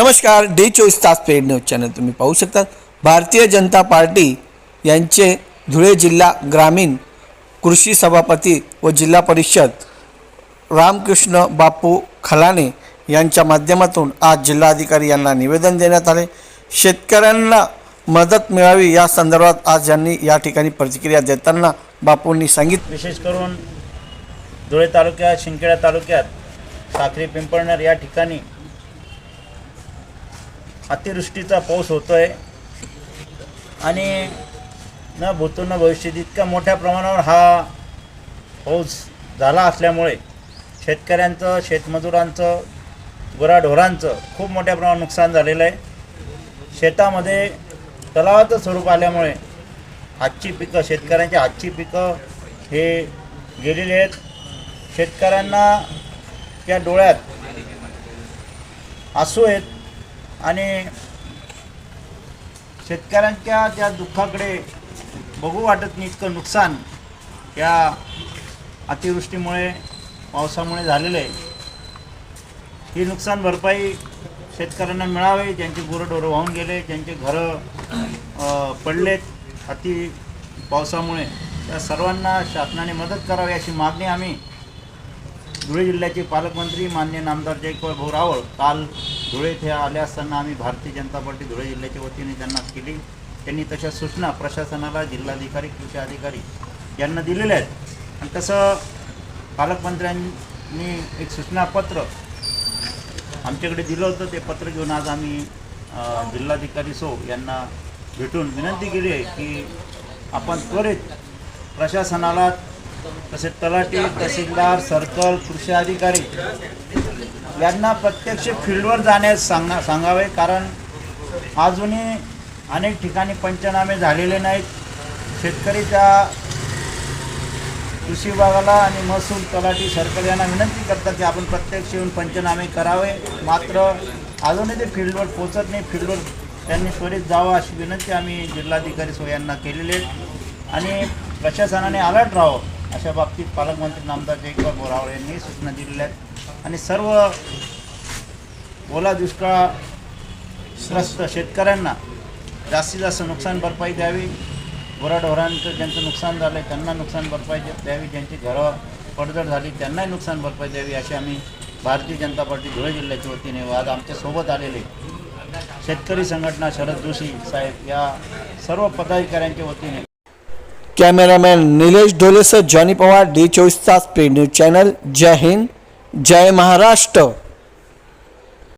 नमस्कार डे चोवीस तास पेड न्यूज चॅनल तुम्ही पाहू शकता भारतीय जनता पार्टी यांचे धुळे जिल्हा ग्रामीण कृषी सभापती व जिल्हा परिषद रामकृष्ण बापू खलाने यांच्या माध्यमातून आज जिल्हाधिकारी यांना निवेदन देण्यात आले. शेतकऱ्यांना मदत मिळावी या संदर्भात आज यांनी या ठिकाणी प्रतिक्रिया देताना बापूंनी सांगितले. विशेष करून धुळे तालुक्यात शिंदखेडा तालुक्यात साखरी पिंपळनेर या ठिकाणी अतिवृष्टीचा पाऊस होतो आहे आणि न भूतो न भविष्यात इतक्या मोठ्या प्रमाणावर हा पाऊस झाला असल्यामुळे शेतकऱ्यांचं शेतमजुरांचं गुराढोरांचं खूप मोठ्या प्रमाणात नुकसान झालेलं आहे. शेतामध्ये तलावाचं स्वरूप आल्यामुळे आजची पिकं शेतकऱ्यांची आजची पिकं हे गेलेली आहेत. शेतकऱ्यांना त्या डोळ्यात आसू आहेत. आणि शेतकऱ्यांच्या त्या दुःखाकडे बघू वाटत नाही इतकं नुकसान या अतिवृष्टीमुळे पावसामुळे झालेलं आहे. ही नुकसान भरपाई शेतकऱ्यांना मिळावी ज्यांची गुरंढोरं वाहून गेले ज्यांचे घरं पडलेत अति पावसामुळे. त्या सर्वांना शासनाने मदत करावी अशी मागणी आम्ही धुळे जिल्ह्याचे पालकमंत्री मान्य नामदार जयकुमार भाऊ रावळ काल धुळे इथे आले असताना आम्ही भारतीय जनता पार्टी धुळे जिल्ह्याच्या वतीने त्यांना केली. त्यांनी तशा सूचना प्रशासनाला जिल्हाधिकारी कृषी अधिकारी यांना दिलेल्या आहेत. आणि तसं पालकमंत्र्यांनी एक सूचनापत्र आमच्याकडे दिलं होतं. ते पत्र घेऊन आज आम्ही जिल्हाधिकारी सो यांना भेटून विनंती केली आहे की आपण त्वरित प्रशासनाला तसेच तलाठी तहसीलदार सर्कल कृषी अधिकारी यांना प्रत्यक्ष फील्डवर जाण्यास सांगणार सांगावे कारण अजूनही अनेक ठिकाणी पंचनामे झालेले नाहीत. शेतकरी त्या कृषी विभागाला आणि महसूल तलाठी सरकार यांना विनंती करतात की आपण प्रत्यक्ष येऊन पंचनामे करावे. मात्र अजूनही ते फील्डवर पोचत नाही. फील्डवर त्यांनी त्वरित जावं अशी विनंती आम्ही जिल्हाधिकारी सो यांना केलेली आहे. आणि प्रशासनाने अलर्ट राहावं. अशा बाबतीत पालकमंत्री नामदार जयकुमार बोरावळे यांनी सूचना दिलेल्या आहेत. आणि सर्व ओला दुष्काळग्रस्त शेतकऱ्यांना जास्तीत जास्त नुकसान भरपाई द्यावी. गुराढोरांचं ज्यांचं नुकसान झालं आहे त्यांना नुकसान भरपाई द्यावी. ज्यांची घरं पडझड झाली त्यांनाही नुकसान भरपाई द्यावी अशी आम्ही भारतीय जनता पार्टी धुळे जिल्ह्याच्या वतीने आज आमच्यासोबत आलेले शेतकरी संघटना शरद जोशी साहेब या सर्व पदाधिकाऱ्यांच्या वतीने कॅमेरामॅन निलेश ढोलेसह जॉनी पवार डी चोवीस तास पेड न्यूज चॅनल. जय हिंद जय महाराष्ट्र.